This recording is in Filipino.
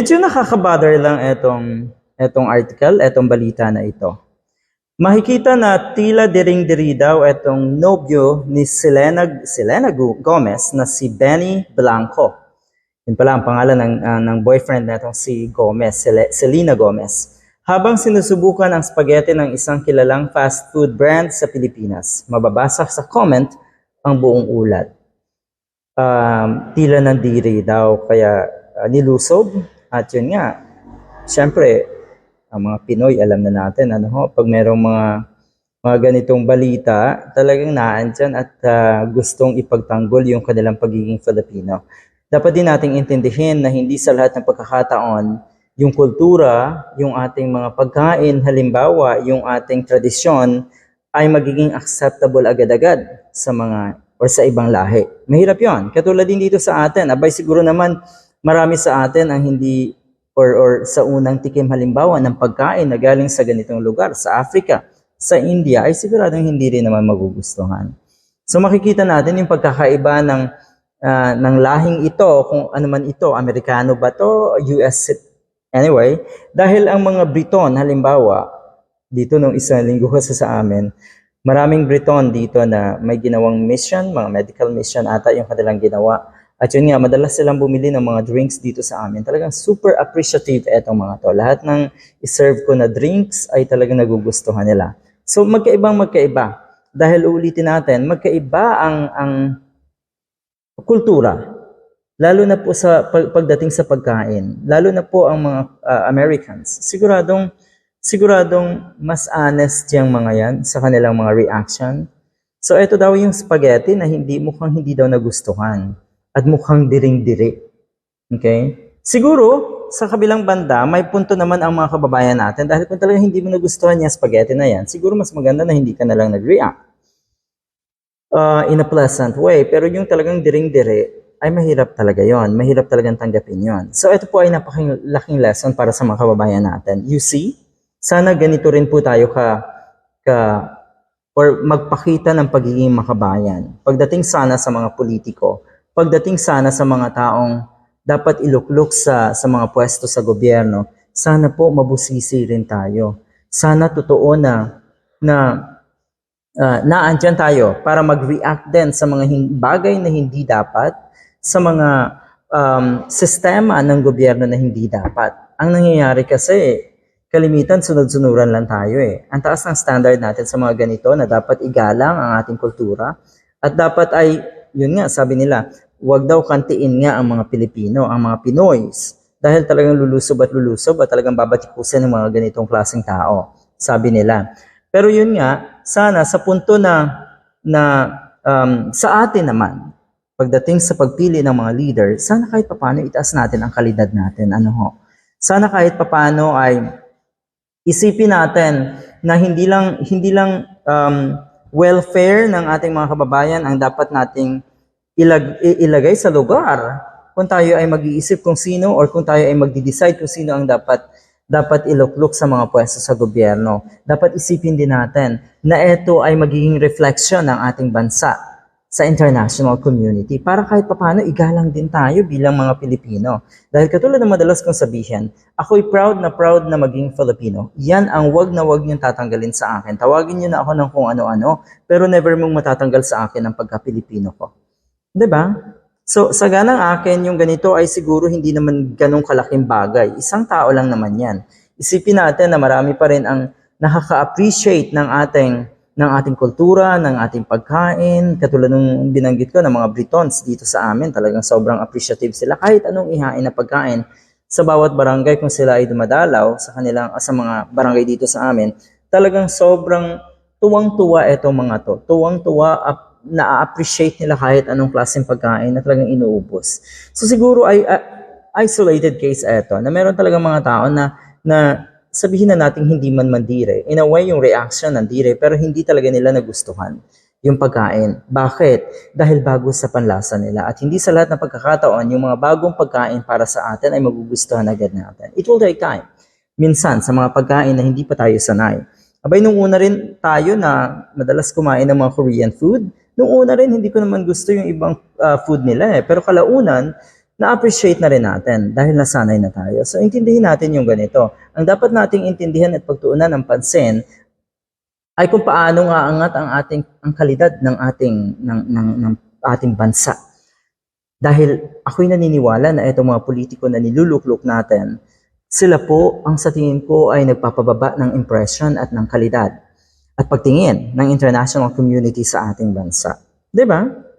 Medyo nakaka-bother lang etong, etong article, etong balita na ito. Makikita na tila diring-diri daw etong nobyo ni Selena, Selena Gomez na si Benny Blanco. Yun pala ang pangalan ng, ah, ng boyfriend na itong si Gomez, Sele- Selena Gomez. Habang sinusubukan ang spaghetti ng isang kilalang fast food brand sa Pilipinas, mababasa sa comment ang buong ulat um, tila nandiri daw kaya uh, nilusob at yun nga syempre ang mga Pinoy alam na natin ano ho pag merong mga mga ganitong balita talagang naandyan at uh, gustong ipagtanggol yung kanilang pagiging Filipino dapat din nating intindihin na hindi sa lahat ng pagkakataon yung kultura, yung ating mga pagkain, halimbawa, yung ating tradisyon, ay magiging acceptable agad-agad sa mga or sa ibang lahi. Mahirap yon. Katulad din dito sa atin, abay siguro naman marami sa atin ang hindi or, or sa unang tikim halimbawa ng pagkain na galing sa ganitong lugar, sa Africa, sa India, ay siguradong hindi rin naman magugustuhan. So makikita natin yung pagkakaiba ng ah, ng lahing ito, kung ano man ito, Amerikano ba to, US Anyway, dahil ang mga Briton, halimbawa, dito nung isang linggo kasi sa amin, maraming Briton dito na may ginawang mission, mga medical mission ata yung kanilang ginawa. At yun nga, madalas silang bumili ng mga drinks dito sa amin. Talagang super appreciative etong mga to. Lahat ng iserve ko na drinks ay talagang nagugustuhan nila. So magkaibang magkaiba. Dahil uulitin natin, magkaiba ang, ang kultura. Lalo na po sa pag- pagdating sa pagkain. Lalo na po ang mga ah, Americans. Siguradong siguradong mas honest yung mga yan sa kanilang mga reaction. So ito daw yung spaghetti na hindi mukhang hindi daw nagustuhan at mukhang diring-diri. Okay? Siguro sa kabilang banda, may punto naman ang mga kababayan natin dahil kung talagang hindi mo nagustuhan yung spaghetti na yan, siguro mas maganda na hindi ka na lang nag-react uh, in a pleasant way. Pero yung talagang diring-dire, ay mahirap talaga yon Mahirap talagang tanggapin yon So ito po ay napakalaking lesson para sa mga kababayan natin. You see, sana ganito rin po tayo ka, ka or magpakita ng pagiging makabayan. Pagdating sana sa mga politiko, pagdating sana sa mga taong dapat iluklok sa, sa mga pwesto sa gobyerno, sana po mabusisi rin tayo. Sana totoo na na uh, naandyan tayo para mag-react din sa mga bagay na hindi dapat, sa mga um, sistema ng gobyerno na hindi dapat. Ang nangyayari kasi, kalimitan sunod-sunuran lang tayo eh. Ang taas ng standard natin sa mga ganito na dapat igalang ang ating kultura at dapat ay, yun nga, sabi nila, wag daw kantiin nga ang mga Pilipino, ang mga Pinoys dahil talagang lulusob at lulusob at talagang babatikusin ng mga ganitong klaseng tao, sabi nila. Pero yun nga, sana sa punto na, na um, sa atin naman, pagdating sa pagpili ng mga leader, sana kahit papano itaas natin ang kalidad natin. Ano ho? Sana kahit papano ay isipin natin na hindi lang hindi lang um, welfare ng ating mga kababayan ang dapat nating ilag, ilagay sa lugar kung tayo ay mag-iisip kung sino or kung tayo ay magdi-decide kung sino ang dapat dapat iluklok sa mga pwesto sa gobyerno. Dapat isipin din natin na ito ay magiging reflection ng ating bansa sa international community para kahit papano igalang din tayo bilang mga Pilipino. Dahil katulad ng madalas kong sabihin, ako'y proud na proud na maging Filipino. Yan ang wag na wag niyong tatanggalin sa akin. Tawagin niyo na ako ng kung ano-ano, pero never mong matatanggal sa akin ang pagka-Pilipino ko. 'Di ba? So, sa ganang akin, yung ganito ay siguro hindi naman ganong kalaking bagay. Isang tao lang naman yan. Isipin natin na marami pa rin ang nakaka-appreciate ng ating ng ating kultura, ng ating pagkain. Katulad ng binanggit ko ng mga Britons dito sa amin, talagang sobrang appreciative sila kahit anong ihain na pagkain sa bawat barangay kung sila ay dumadalaw sa kanilang sa mga barangay dito sa amin. Talagang sobrang tuwang-tuwa itong mga to. Tuwang-tuwa na-appreciate nila kahit anong klaseng pagkain na talagang inuubos. So siguro ay uh, isolated case ito na meron talagang mga tao na na sabihin na natin hindi man mandire. In a way, yung reaction nandire pero hindi talaga nila nagustuhan yung pagkain. Bakit? Dahil bago sa panlasa nila. At hindi sa lahat ng pagkakataon, yung mga bagong pagkain para sa atin ay magugustuhan agad natin. It will take time. Minsan, sa mga pagkain na hindi pa tayo sanay. Abay, nung una rin tayo na madalas kumain ng mga Korean food, nung una rin hindi ko naman gusto yung ibang uh, food nila eh. Pero kalaunan, na-appreciate na rin natin dahil nasanay na tayo. So, intindihin natin yung ganito. Ang dapat nating intindihan at pagtuunan ng pansin ay kung paano aangat ang ating ang kalidad ng ating ng, ng, ng ating bansa. Dahil ako'y naniniwala na itong mga politiko na niluluklok natin, sila po ang sa tingin ko ay nagpapababa ng impression at ng kalidad at pagtingin ng international community sa ating bansa. 'Di ba?